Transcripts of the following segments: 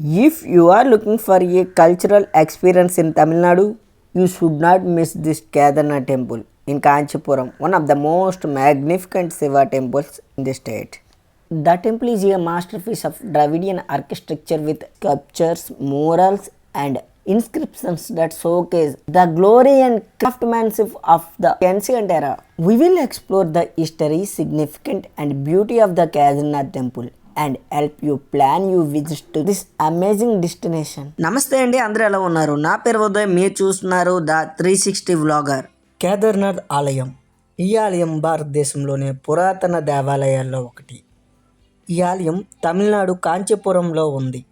If you are looking for a cultural experience in Tamil Nadu, you should not miss this Kedarnath temple in Kanchipuram, one of the most magnificent Shiva temples in the state. The temple is a masterpiece of Dravidian architecture with sculptures, murals, and inscriptions that showcase the glory and craftsmanship of the ancient era. We will explore the history, significance, and beauty of the Kedarnath temple and help you plan you visit to this amazing destination నమస్తే అండి అందరూ ఎలా ఉన్నారు? నా పేరు ఉదయం మీరు చూస్తున్నారు the three sixty vlogger. Kedarnath ఆలయం ఈ ఆలయం భారతదేశంలోనే పురాతన దేవాలయాల్లో ఒకటి. ఈ ఆలయం తమిళనాడు కాంచీపురంలో ఉంది.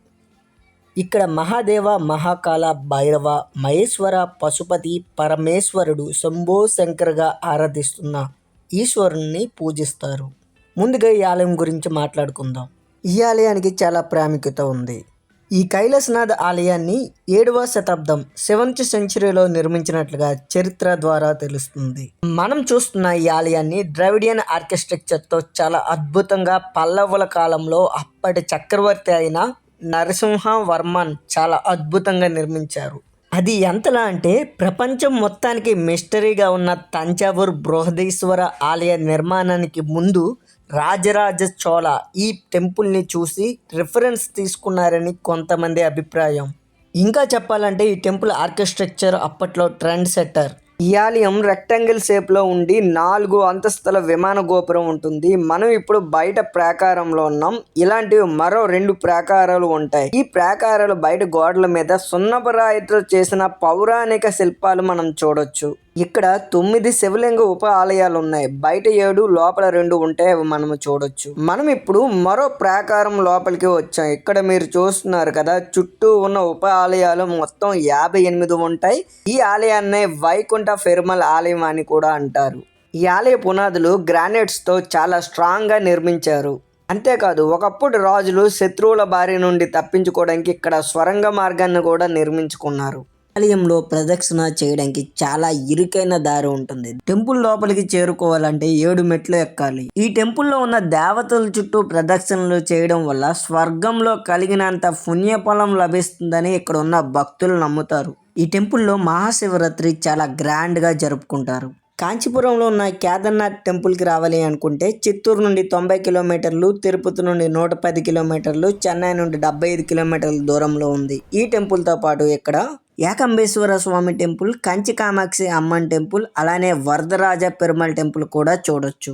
ఇక్కడ మహాదేవ మహాకాల భైరవ మహేశ్వర పశుపతి పరమేశ్వరుడు శంభో శంకర్గా ఆరాధిస్తున్న ఈశ్వరుణ్ణి పూజిస్తారు. ముందుగా ఈ ఆలయం గురించి మాట్లాడుకుందాం. ఈ ఆలయానికి చాలా ప్రాముఖ్యత ఉంది. ఈ కైలాసనాథ్ ఆలయాన్ని ఏడవ శతాబ్దం సెవెంత్ సెంచరీలో నిర్మించినట్లుగా చరిత్ర ద్వారా తెలుస్తుంది. మనం చూస్తున్న ఈ ఆలయాన్ని ద్రవిడియన్ ఆర్కిటెక్చర్తో చాలా అద్భుతంగా పల్లవుల కాలంలో అప్పటి చక్రవర్తి అయిన నరసింహవర్మన్ చాలా అద్భుతంగా నిర్మించారు. అది ఎంతలా అంటే ప్రపంచం మొత్తానికి మిస్టరీగా ఉన్న తంజావూర్ బృహదీశ్వర ఆలయ నిర్మాణానికి ముందు రాజరాజ చోళ ఈ టెంపుల్ని చూసి రిఫరెన్స్ తీసుకున్నారని కొంతమంది అభిప్రాయం. ఇంకా చెప్పాలంటే ఈ టెంపుల్ ఆర్కిటెక్చర్ అప్పట్లో ట్రెండ్ సెట్టర్. ఈ ఆలయం రెక్టాంగిల్ షేప్లో ఉండి నాలుగు అంతస్తుల విమాన గోపురం ఉంటుంది. మనం ఇప్పుడు బయట ప్రాకారంలో ఉన్నాం. ఇలాంటివి మరో రెండు ప్రాకారాలు ఉంటాయి. ఈ ప్రాకారాలు బయట గోడల మీద సున్నపరాయితో చేసిన పౌరాణిక శిల్పాలు మనం చూడొచ్చు. ఇక్కడ తొమ్మిది శివలింగ ఉప ఆలయాలు ఉన్నాయి బయట ఏడు లోపల రెండు ఉంటాయి అవి మనం చూడొచ్చు. మనం ఇప్పుడు మరో ప్రాకారం లోపలికి వచ్చాం. ఇక్కడ మీరు చూస్తున్నారు కదా చుట్టూ ఉన్న ఉప ఆలయాలు మొత్తం యాభై ఎనిమిది ఉంటాయి. ఈ ఆలయాన్ని వైకుంఠ ఫెర్మల్ ఆలయం అని కూడా అంటారు. ఈ ఆలయ పునాదులు గ్రానైట్స్తో చాలా స్ట్రాంగ్గా నిర్మించారు. అంతేకాదు ఒకప్పుడు రాజులు శత్రువుల బారి నుండి తప్పించుకోవడానికి ఇక్కడ స్వరంగ మార్గాన్ని కూడా నిర్మించుకున్నారు. ఆలయంలో ప్రదక్షిణ చేయడానికి చాలా ఇరుకైన దారి ఉంటుంది. టెంపుల్ లోపలికి చేరుకోవాలంటే ఏడు మెట్లు ఎక్కాలి. ఈ టెంపుల్లో ఉన్న దేవతల చుట్టూ ప్రదక్షిణలు చేయడం వల్ల స్వర్గంలో కలిగినంత పుణ్యఫలం లభిస్తుందని ఇక్కడ ఉన్న భక్తులు నమ్ముతారు. ఈ టెంపుల్లో మహాశివరాత్రి చాలా గ్రాండ్గా జరుపుకుంటారు. కాంచీపురంలో ఉన్న కేదార్నాథ్ టెంపుల్కి రావాలి అనుకుంటే చిత్తూరు నుండి తొంభై కిలోమీటర్లు తిరుపతి నుండి నూట పది కిలోమీటర్లు చెన్నై నుండి డెబ్బై ఐదు కిలోమీటర్ల దూరంలో ఉంది. ఈ టెంపుల్తో పాటు ఇక్కడ ఏకంబేశ్వర స్వామి టెంపుల్ కంచి కామాక్షి అమ్మన్ టెంపుల్ అలానే వరదరాజ పెరుమల్ టెంపుల్ కూడా చూడొచ్చు.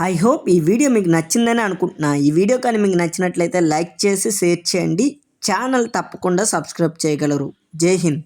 ఐ హోప్ ఈ వీడియో మీకు నచ్చిందని అనుకుంటున్నా. ఈ వీడియో కానీ మీకు నచ్చినట్లయితే లైక్ చేసి షేర్ చేయండి. ఛానల్ తప్పకుండా సబ్స్క్రైబ్ చేయగలరు. జై హింద్.